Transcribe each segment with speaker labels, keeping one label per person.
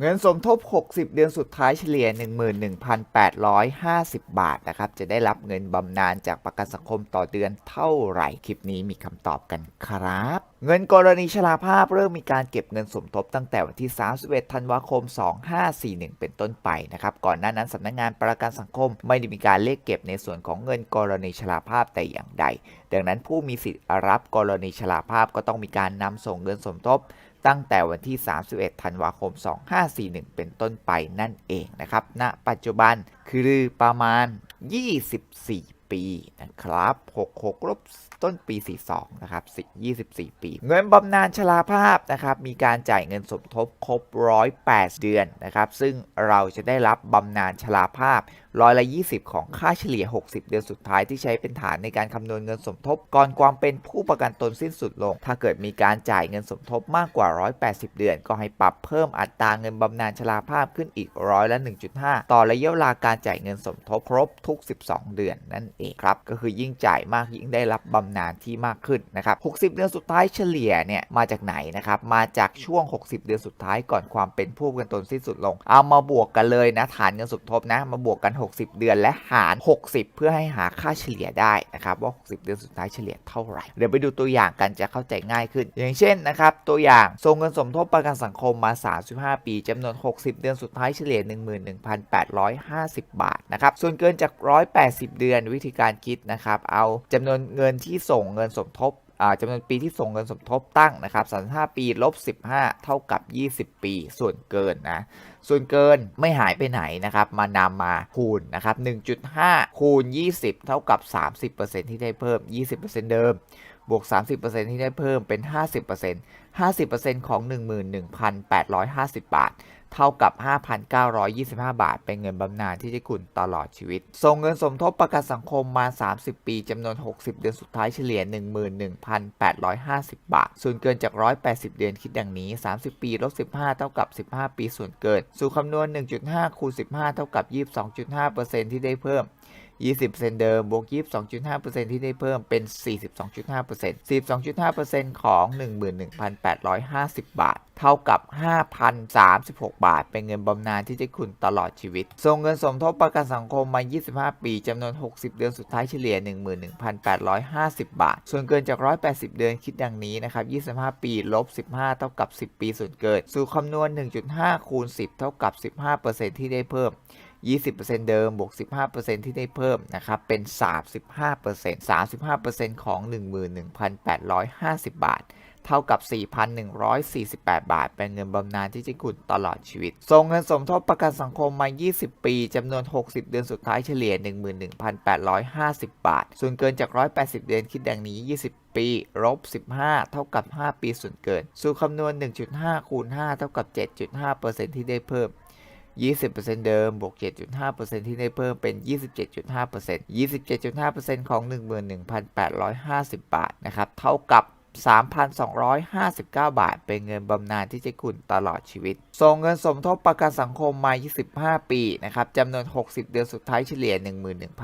Speaker 1: เงินสมทบ 60 เดือนสุดท้ายเฉลี่ย 11,850 บาทนะครับ จะได้รับเงินบำนาญจากประกันสังคมต่อเดือนเท่าไหร่ คลิปนี้มีคำตอบกันครับ เงินกรณีชราภาพเริ่มมีการเก็บเงินสมทบตั้งแต่วันที่ 31 ธันวาคม 2541 เป็นต้นไปนะครับ ก่อนหน้านั้นสำนักงานประกันสังคมไม่ได้มีการเลขเก็บในส่วนของเงินกรณีชราภาพแต่อย่างใด ดังนั้นผู้มีสิทธิ์รับกรณีชราภาพก็ต้องมีการนำส่งเงินสมทบ ตั้งแต่วันที่ 31 ธันวาคม 2541 เป็นต้นไปนั่นเองนะครับณปัจจุบันคือประมาณ 24 ปีนะครับ 66ลบต้นปี 42 นะครับ 24 ปี เงินบำนาญชราภาพนะครับ มีการจ่ายเงินสมทบครบ 108 เดือนนะครับ ซึ่งเราจะได้รับบำนาญชราภาพร้อยละ 20 ของค่าเฉลี่ย 60 เดือนสุดท้ายที่ใช้เป็นฐานในการคำนวณเงินสมทบ ก่อนความเป็นผู้ประกันตนสิ้นสุดลง ถ้าเกิดมีการจ่ายเงินสมทบมากกว่า 180 เดือน ก็ให้ปรับเพิ่มอัตราเงินบำนาญชราภาพขึ้นอีกร้อยละ 1.5 ต่อระยะเวลาการจ่ายเงินสมทบครบทุก 12 เดือนนั่นเองครับก็คือยิ่งจ่ายมากยิ่งได้รับบำนาญที่มากขึ้นนะครับ60 เดือนสุดท้ายเฉลี่ยเนี่ยมาจากไหนนะครับมาจากช่วง 60 เดือนสุดท้ายก่อนความเป็นผู้กันตนสิ้นสุดลง เอามาบวกกันเลยนะฐานเงินสมทบนะ มาบวกกัน 60 เดือนและหาร 60 เพื่อให้หาค่าเฉลี่ยได้นะครับว่า 60 เดือนสุดท้ายเฉลี่ยเท่าไหร่เดี๋ยวไปดูตัวอย่างกันจะเข้าใจง่ายขึ้น อย่างเช่นนะครับตัวอย่างส่งเงินสมทบประกันสังคมมา 35 ปีจำนวน 60 เดือนสุดท้ายเฉลี่ย 11,850 บาทนะครับส่วนเกินจาก 180 เดือนวิธีการคิดนะครับ เอาจำนวนเงินที่ส่งเงินสมทบอ่าจำนวนปีที่ส่งเงินสมทบตั้งนะครับ35 ปีลบ 15 เท่ากับ 20 ปี ส่วนเกินนะ ส่วนเกินไม่หายไปไหนนะครับ มานำมาคูณนะครับ 1.5 คูณ 20 เท่ากับ 30%ที่ได้เพิ่ม 20%เดิม บวก 30%ที่ได้เพิ่มเป็น 50% 50%ของ 11,850 บาท เท่ากับ 5,925 บาท เป็นเงินบำนาญที่ได้คุณตลอดชีวิต ส่งเงินสมทบประกันสังคมมา 30 ปีจำนวน 60 เดือนสุดท้ายเฉลี่ย 11,850 บาท ส่วนเกินจาก 180 เดือนคิดดังนี้ 30 ปีลบ15 เท่ากับ 15 ปีส่วนเกิน สู่คำนวณ 1.5 คูณ 15 เท่ากับ 22.5%ที่ได้เพิ่ม 20%เดิม บวก 22.5%ที่ได้เพิ่มเป็น 42.5% 42.5%ของ 11,850 บาท เท่ากับ 5,036 บาท เป็นเงินบำนาญที่จะคุณตลอดชีวิต ส่งเงินสมทบประกันสังคมมา 25 ปีจำนวน 60 เดือนสุดท้ายเฉลี่ย 11,850 บาท ส่วนเกินจาก 180 เดือนคิดดังนี้นะครับ 25 ปี ลบ 15 เท่ากับ 10 ปีส่วนเกิน สู่คำนวณ 1.5 คูณ 10 เท่ากับ 15%ที่ได้เพิ่ม 20%เดิมบวก 15%ที่ได้เพิ่มนะครับ เป็น 35% 35%ของ 11,850 บาท เท่ากับ 4,148 บาท เป็นเงินบำนาญที่จะคุณตลอดชีวิต ส่งเงินสมทบประกันสังคมมา 20 ปีจำนวน 60 เดือนสุดท้ายเฉลี่ย 11,850 บาท ส่วนเกินจาก 180 เดือนคิดดังนี้ 20ปีลบ 15 เท่ากับ 5 ปีส่วนเกิน สู่คำนวณ 1.5 คูณ 5 เท่ากับ 7.5%ที่ได้เพิ่ม 20%เดิม บวก 7.5%ที่ได้เพิ่มเป็น 27.5% 27.5%ของ 11,850 บาทนะครับ เท่ากับ 3,259 บาท เป็นเงินบำนาญที่จะคุณตลอดชีวิต ส่งเงินสมทบประกันสังคมมา 25 ปีนะครับจำนวน 60 เดือนสุดท้ายเฉลี่ย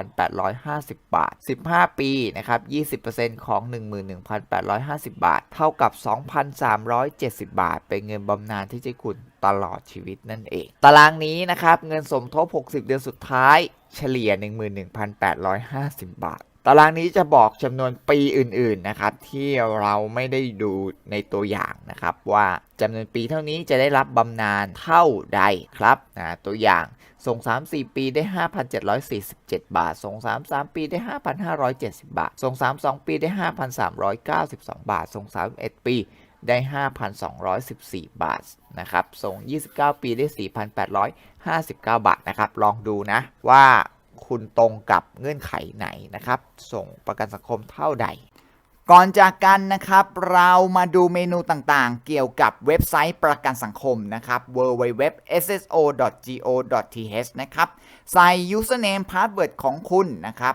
Speaker 1: 11,850 บาท 15 ปีนะครับ 20%ของ 11,850 บาท เท่ากับ 2,370 บาท เป็นเงินบำนาญที่จะคุณ ตลอดชีวิตนั่นเอง ตารางนี้นะครับเงินสมทบ 60 เดือนสุดท้าย เฉลี่ย 11,850 บาท ตารางนี้จะบอกจำนวนปีอื่นๆนะครับที่เราไม่ได้ดูในตัวอย่างนะครับว่าจำนวนปีเท่านี้จะได้รับบำนาญเท่าใดครับนะตัวอย่างส่ง 3-4 ปีได้ 5,747 บาท ส่ง 3-3 ปีได้ 5,570 บาท ส่ง 3-2 ปีได้ 5,392 บาท ส่ง 31 ปี ได้ 5,214 บาทนะครับส่ง 29 ปีได้ 4,859 บาทนะครับ ลองดูนะว่าคุณตรงกับเงื่อนไขไหนนะครับ ส่งประกันสังคมเท่าใด ก่อนจากกันนะครับ เรามาดูเมนูต่างๆ เกี่ยวกับเว็บไซต์ประกันสังคมนะครับ www.sso.go.th นะครับ ใส่ username password ของคุณนะครับ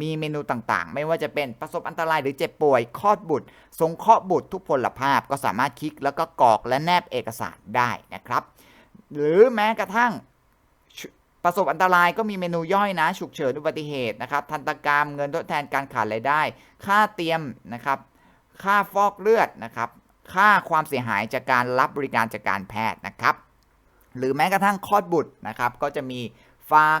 Speaker 1: มีเมนูต่างๆ ไม่ว่าจะเป็นประสบอันตรายหรือเจ็บป่วยคลอดบุตร สงเคราะห์บุตรทุกพลภาพก็สามารถคลิกแล้วก็กรอกและแนบเอกสารได้นะครับ หรือแม้กระทั่งประสบอันตรายก็มีเมนูย่อยนะ ฉุกเฉินอุบัติเหตุนะครับ ทันตกรรมเงินทดแทนการขาดรายได้ ค่าเตรียมนะครับ ค่าฟอกเลือดนะครับ ค่าความเสียหายจากการรับบริการจากการแพทย์นะครับ หรือแม้กระทั่งคลอดบุตรนะครับ ก็จะมีฝาก